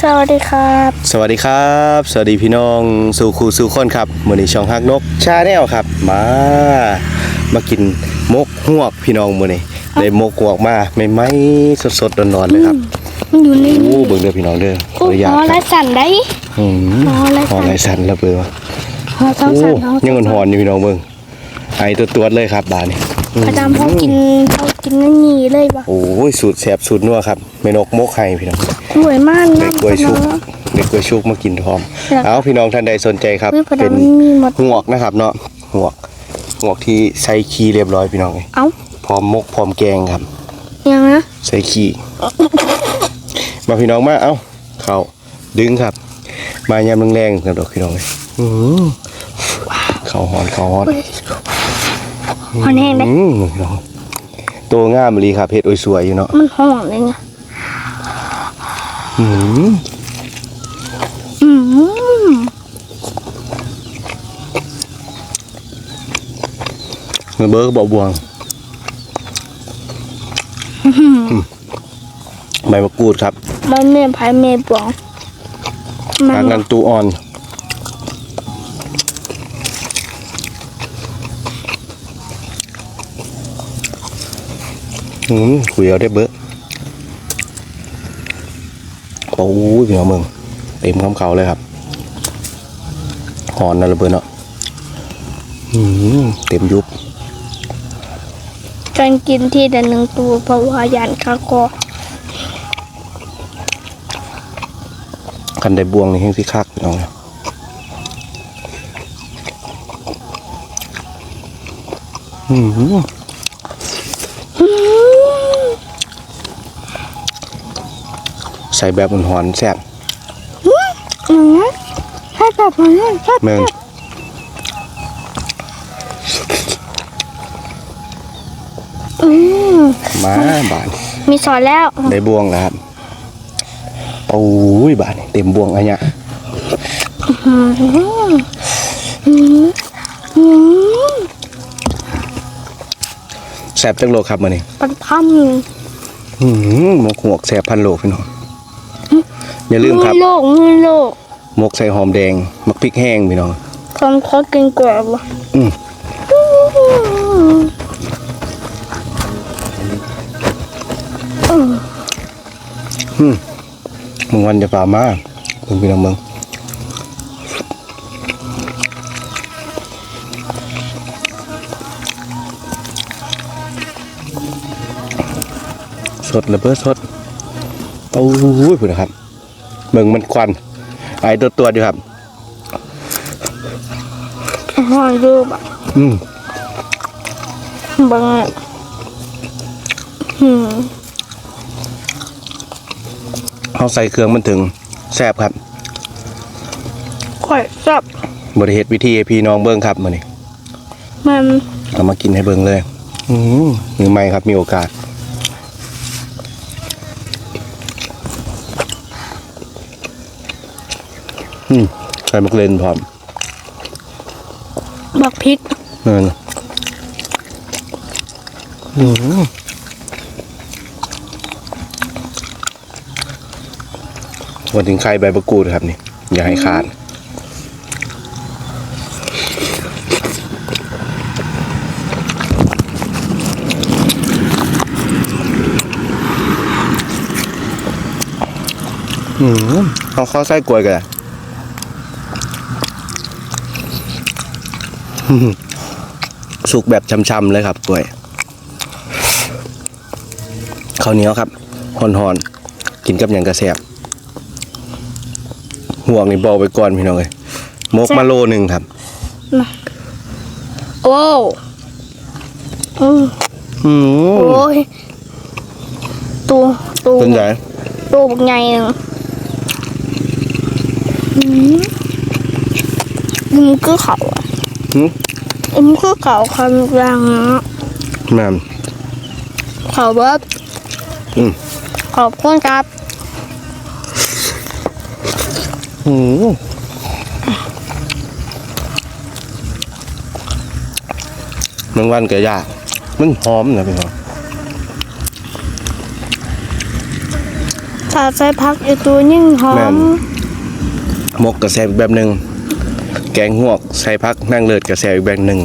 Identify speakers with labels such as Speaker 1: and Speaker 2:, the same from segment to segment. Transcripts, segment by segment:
Speaker 1: สวัสดีครับ
Speaker 2: สวัสดีครับ สวัสดีพี่น้องสู่ครูสู่คนครับมือนี้ช่องฮักนกชาแนลครับ มา มากินมกหวกพี่น้องมือนี้ได้มกหวกมาไม่ไหมสดสดๆร้อนๆเลยครับ
Speaker 1: มันอยู่ใน
Speaker 2: โอ้เบิ่งเด้อพี่น้องเด้อขอ
Speaker 1: โอ้
Speaker 2: อนุญาต
Speaker 1: หอ
Speaker 2: ค
Speaker 1: ไร
Speaker 2: รับ
Speaker 1: สั่นได้
Speaker 2: อืม
Speaker 1: หออะไร
Speaker 2: หอ
Speaker 1: สั่น
Speaker 2: ไรสันแล้วเบิ่งว่า
Speaker 1: หอท้อง
Speaker 2: โอ้
Speaker 1: สั่นท้อง
Speaker 2: ยังหอนๆอยู่พี่น้องเบิ่งไอตัวตัวๆเลยครับบาดนี้
Speaker 1: ประจำเขากินเขากินนั่นนี่เลยปะ
Speaker 2: โอ้ยสูตรแซ่บสูตรนัวครับแม่นกมกไข่พี่น้อง
Speaker 1: สวยมาก
Speaker 2: เด็
Speaker 1: นะ
Speaker 2: กกล้วยชุก
Speaker 1: เนาะ
Speaker 2: เด็กกล้วยชุกมากินพร้อม
Speaker 1: ครับ
Speaker 2: เอาพี่น้องท่านใดสนใจครับ
Speaker 1: เฮ้ยประ
Speaker 2: เป็น
Speaker 1: จำมีหมด
Speaker 2: หวกนะครับเนาะหวกหวกที่ใส่ขี้เรียบร้อยพี่น้องเลย
Speaker 1: เอ้า
Speaker 2: พร้อมมกพร้อมแกงครับ
Speaker 1: ยังนะ
Speaker 2: ใส่ขี้มาพี่น้องมาเอ้าเข้าดึงครับ มายามแรงๆครับดอกพี่น้องเลยอื้อหือเข้าหอนเข้าหอน
Speaker 1: หอนแห้งได้
Speaker 2: อื้อพี่น้องตัวงามเลยครับเฮ็ดโอ้ยสวยอยู่เนาะ
Speaker 1: มันห้องเลยไง
Speaker 2: อื้อหือ
Speaker 1: อืม
Speaker 2: มันเบิร์กบอกบวงใบมะกรูดครับ
Speaker 1: มันเมนพายเมนบวงมั
Speaker 2: ทางกันตูอ่อน อืมคุยเอาได้เบอะโอ้ยพี่น้องมึงเต็มคำเขาเลยครับหอนนั่นระเบิดเนาะอืมเต็มยุบ
Speaker 1: การกินที่เดนหนึ่งตัวเพราะว่ายันคาคอ
Speaker 2: คันได้บวงนี่แห้งสิคักพี่น้องอืม ใส่แบบหอนๆแซ่บ
Speaker 1: อืมใช่แบบนี้ใช่
Speaker 2: เมือง
Speaker 1: อืม
Speaker 2: มาบาน
Speaker 1: มีสอนแล้ว
Speaker 2: ได้บวงแล้วครับโอ้ยบานเต็มบวงอันเนี้ย
Speaker 1: อืมอืมอืม
Speaker 2: แซ่บจังโลครับมานี่
Speaker 1: ปันพัม
Speaker 2: อืมหมกหวกแซ่บพันโลพี่น้อง อย่าลืมครับ
Speaker 1: มือโลกมือโลก
Speaker 2: หมกใส่หอมแดงมักพริกแห้งพี่น้อง
Speaker 1: ทำเขากินกว่าวะ
Speaker 2: อืมมึงวันจะฝ่ามามึงพี่น้องมึงสดระเบิดสดโอ้ยพูดนะครับ เมืองมันควันไอตัวตัวๆดีครับ
Speaker 1: หอยรูปอะ
Speaker 2: อืม
Speaker 1: บางอะอืม
Speaker 2: เขาใส่เครื่องมันถึงแซ่บครับ
Speaker 1: ข่อยจับบ
Speaker 2: ริเหตุวิธีให้พี่น้องเบิ้งครับมานี่
Speaker 1: มัน
Speaker 2: เอามากินให้เบิ้งเลย อืมมือใหม่ครับมีโอกาส อืมใส่มะเกรนพร้อม
Speaker 1: บักพริก
Speaker 2: นั่นอืมวันถึงไข่ใบมะกรูดครับนี่ อย่าให้ขาดอืมเอาข้อไส้กล้วยกัน สุกแบบช้ำๆเลยครับกล้วยข้าวเหนียวครับหอนๆกินกับอย่างกระแสบห่วงนี่บอกไปก่อนพี่น้องเลยมกมาโลหนึ่งครับ
Speaker 1: โอ้อืม
Speaker 2: อืม
Speaker 1: โอ้ยตัวตัว
Speaker 2: เป็นไง
Speaker 1: ตัวบักใหญ่หนึ่งอืมอืมคือเขาอะ
Speaker 2: หืม
Speaker 1: อืมคือเขาคำรังอะ
Speaker 2: แม่ม
Speaker 1: เขาเบิร์ด
Speaker 2: อืม
Speaker 1: ขอบคุณครับ
Speaker 2: อืมบางวันก็ยากมันหอมนะพี่น้อง
Speaker 1: ถ้าใส่ผักอยู่ตัวยิ่งหอ
Speaker 2: แม่
Speaker 1: ม
Speaker 2: นมกกระแซบอีกแบบหนึ่ง แกงหวก ใส่พักนั่งเลิศกระแซบอีกแบบหนึ่ง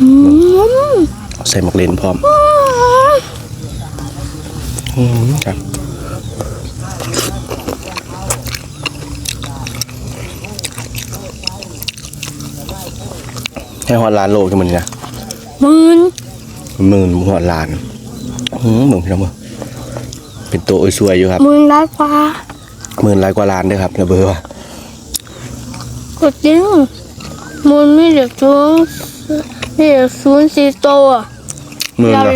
Speaker 1: อืม
Speaker 2: ใส่หมักเลนพร้อมอืมครับให้ฮอดล้านโลกันมันนี่นะ
Speaker 1: หมื่น
Speaker 2: หมื่นฮอดล้านอืมมึงพี่น้องมึงเป็นตัวสวยๆอยู่ครับ
Speaker 1: หมื่นล้านกว่า
Speaker 2: หมื่นหลายกว่าล้านเด้วยครับระเบอร์ว่า
Speaker 1: ก็จริงหมื่นมีเด็กศูนย์มีเด็กศูนย์สี่ตัว
Speaker 2: หมื่น
Speaker 1: อย่า
Speaker 2: ละ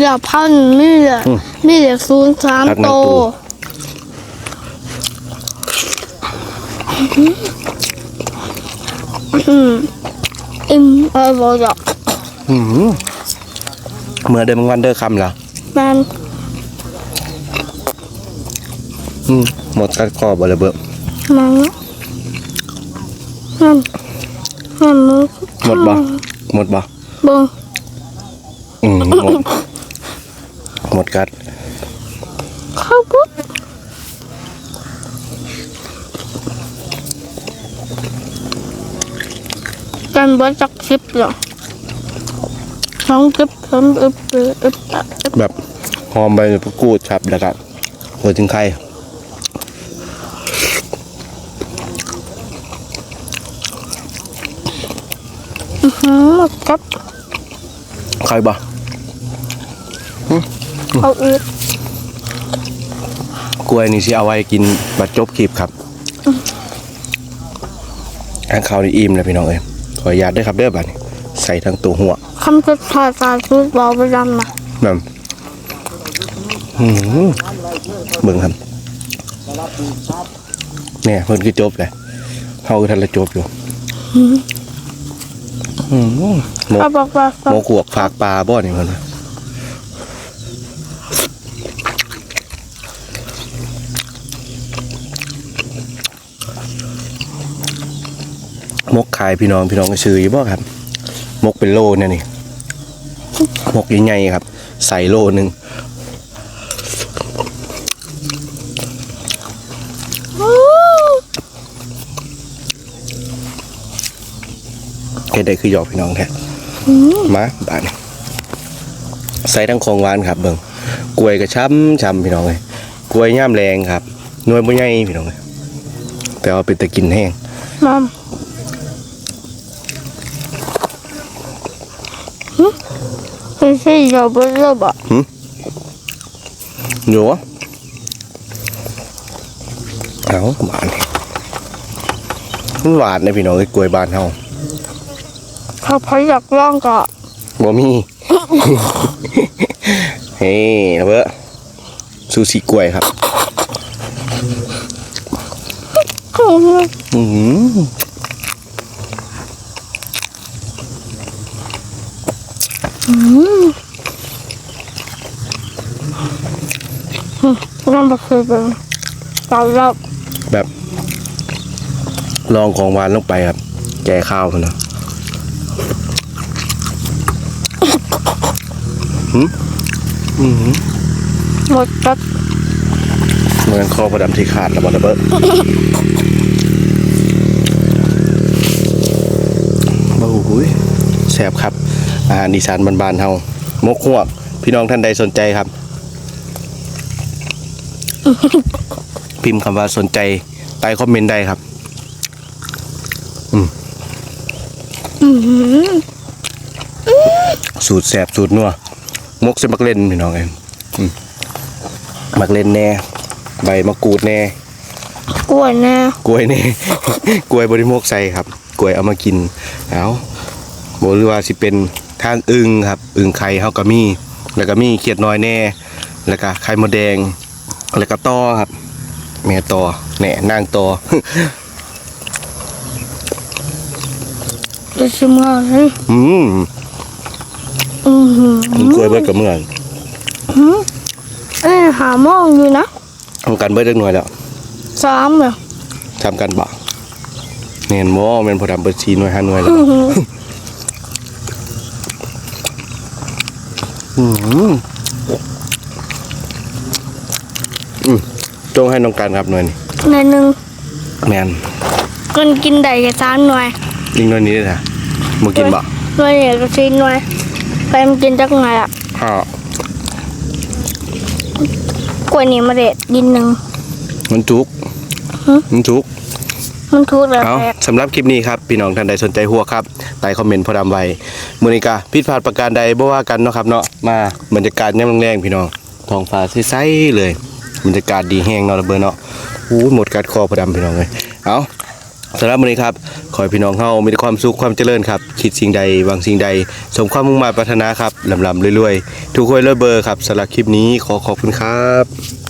Speaker 1: อย่าพันมีเด็ก
Speaker 2: อืม
Speaker 1: มีเด็กศูนย์สาม
Speaker 2: พักหนึ่ง
Speaker 1: ตัว
Speaker 2: ตัว
Speaker 1: อืมอิ่มเออบอกจะ
Speaker 2: อืมเมื่อเดิมวันเดอร์คำเหรอ
Speaker 1: มัน
Speaker 2: อืมหมดกัดคอบระเบิด
Speaker 1: มัน มันมันมึง
Speaker 2: หมดบ่หมดบ่
Speaker 1: เบิ่ง
Speaker 2: อืมหมดหมดกัด
Speaker 1: เข้าปุ๊บกันเบิดจักคลิปเหรอสองคลิปเพิ่มอึบอึบอึบอึบ
Speaker 2: แบบหอมใบมะกรูดครับแล้วก็หัวถึงไข่
Speaker 1: อื้อหือหมดครับ
Speaker 2: ไข่บ่
Speaker 1: เอาอีก
Speaker 2: กล้วยนี่สิเอาไว้กินบัดจบคลิปครับอันข้าวนี่อิ่มแล้วพี่น้องเอ้ยขออนุญาตด้วยครับเด้อบัดนี้ใส่ทั้งตัวหัว
Speaker 1: คำสุดท้ายการพูดเบาไปดำนะ
Speaker 2: แบบอืมเบิ่งครับเนี่ยเพิ่นคือจบเลยเฮาคือทันละจบอยู่ อืมหมก
Speaker 1: เขาบอกว่า
Speaker 2: หมกหวกฝากปลาบ่นี่เพิ่นว่าหมกขายพี่น้องพี่น้องก็ซื้ออยู่บ่ครับหมกเป็นโลเนี่ยนี่หมกใหญ่ๆครับ ใส่โลหนึง เฮ็ดได้คือหยอกพี่น้องแท้มาบาดนี้ใส่ทั้งของหวานครับเบิ่งกล้วยก็ช้ำช้ำพี่น้องเลยกล้วยย่ามแรงครับหน่วยบ่ใหญ่พี่น้องเลยแต่ว่าเป็นตะกินแห้ง
Speaker 1: มัมหึไม่ใช่เราเบิดเลยบ่
Speaker 2: อยู่วะเอาหวานมันหวานนะพี่น้องไอ้กล้วยบ้านเฮา
Speaker 1: ถ้าใครอยากลองก็
Speaker 2: บ่มี เฮ้นะเบ้อซูชิกล้วยครับอือหือ
Speaker 1: นั่นก็คือเป็นตอนรอบ
Speaker 2: แบบลองของหวานลงไปครับ แกข้าวพุ่นนะ หืมอือหือ
Speaker 1: หมดจัด
Speaker 2: เหมือนคอประดำที่ขาดแล้วบอระเบิดโอ้โหยแซ่บครับอาหารอีสานบ้านๆเฮามกหวก พี่น้องท่านใดสนใจครับ พิมพ์คำว่าสนใจใต้คอมเมนต์ได้ครับ
Speaker 1: อือหือ
Speaker 2: สูตรแสบสูตรนัว มกเสมักเล่นพี่น้องเองอืมมักเล่นแน่ ใบมะกรูดแน่
Speaker 1: กล้วยแน่
Speaker 2: กล้วยแน่ กล้วยบริโภคใส่ครับ กล้วยเอามากินเอาบอกหรือว่าสิเป็นทางอึงครับ อึงไข่เฮาก็มีแล้วก็มีเขียดน้อยแน่ แล้วก็ไข่มดแดง แล้วก็ต่อครับ แม่ต่อแหน่นางต่อ
Speaker 1: จะชิมก่อนเลย
Speaker 2: อืม
Speaker 1: อือหือก
Speaker 2: ล้วยเบิดกับเมือง
Speaker 1: เอ้ยหาโมองอยู่นะ
Speaker 2: ทำกันเบิดจักหน่อยแล้ว
Speaker 1: สามเลย
Speaker 2: ทำกันบ่เนียนโมเมนพอดำเบิดชีหน่วยห้าหน่วยแล้ว
Speaker 1: อือหือ
Speaker 2: อืมอืมจงให้น้องการครับหน่อยนี่
Speaker 1: หน่อยหนึ่ง
Speaker 2: แมน
Speaker 1: คนกินได้แค่สามหน่วย
Speaker 2: ยิงหน่อยนี้เลยนะมากินบ่
Speaker 1: หน่วยเนี่ยก็สี่หน่วย ใครมันกินจักหน่อยอะ
Speaker 2: อ้าว
Speaker 1: กล้วยนี่มาเด็ดดินหนึ่ง
Speaker 2: มันจุก
Speaker 1: ฮะ
Speaker 2: มันจุก
Speaker 1: มันทุกแบบ
Speaker 2: เอา
Speaker 1: แปลก
Speaker 2: สำหรับคลิปนี้ครับ พี่น้องท่านใดสนใจหัวครับใต้คอมเมนต์พอดำไว้มูนิกาผิดพลาดประการใดบ่ว่ากันเนาะครับเนาะมาบรรยากาศย่ำแรงๆพี่น้องท้องฟ้าใสๆเลย บรรยากาศดีแห้งเนาะระเบิดเนาะอู้หมดกัดคอพอดำพี่น้องเลยเอา สำหรับวันนี้ครับ ขอให้พี่น้องเฮามีแต่ความสุขความเจริญครับ คิดสิ่งใดหวังสิ่งใด สมความมุ่งมั่นปรารถนาครับลำลำรวยๆ ทุกคนรวยเบอร์ครับสำหรับคลิปนี้ขอขอบคุณครับ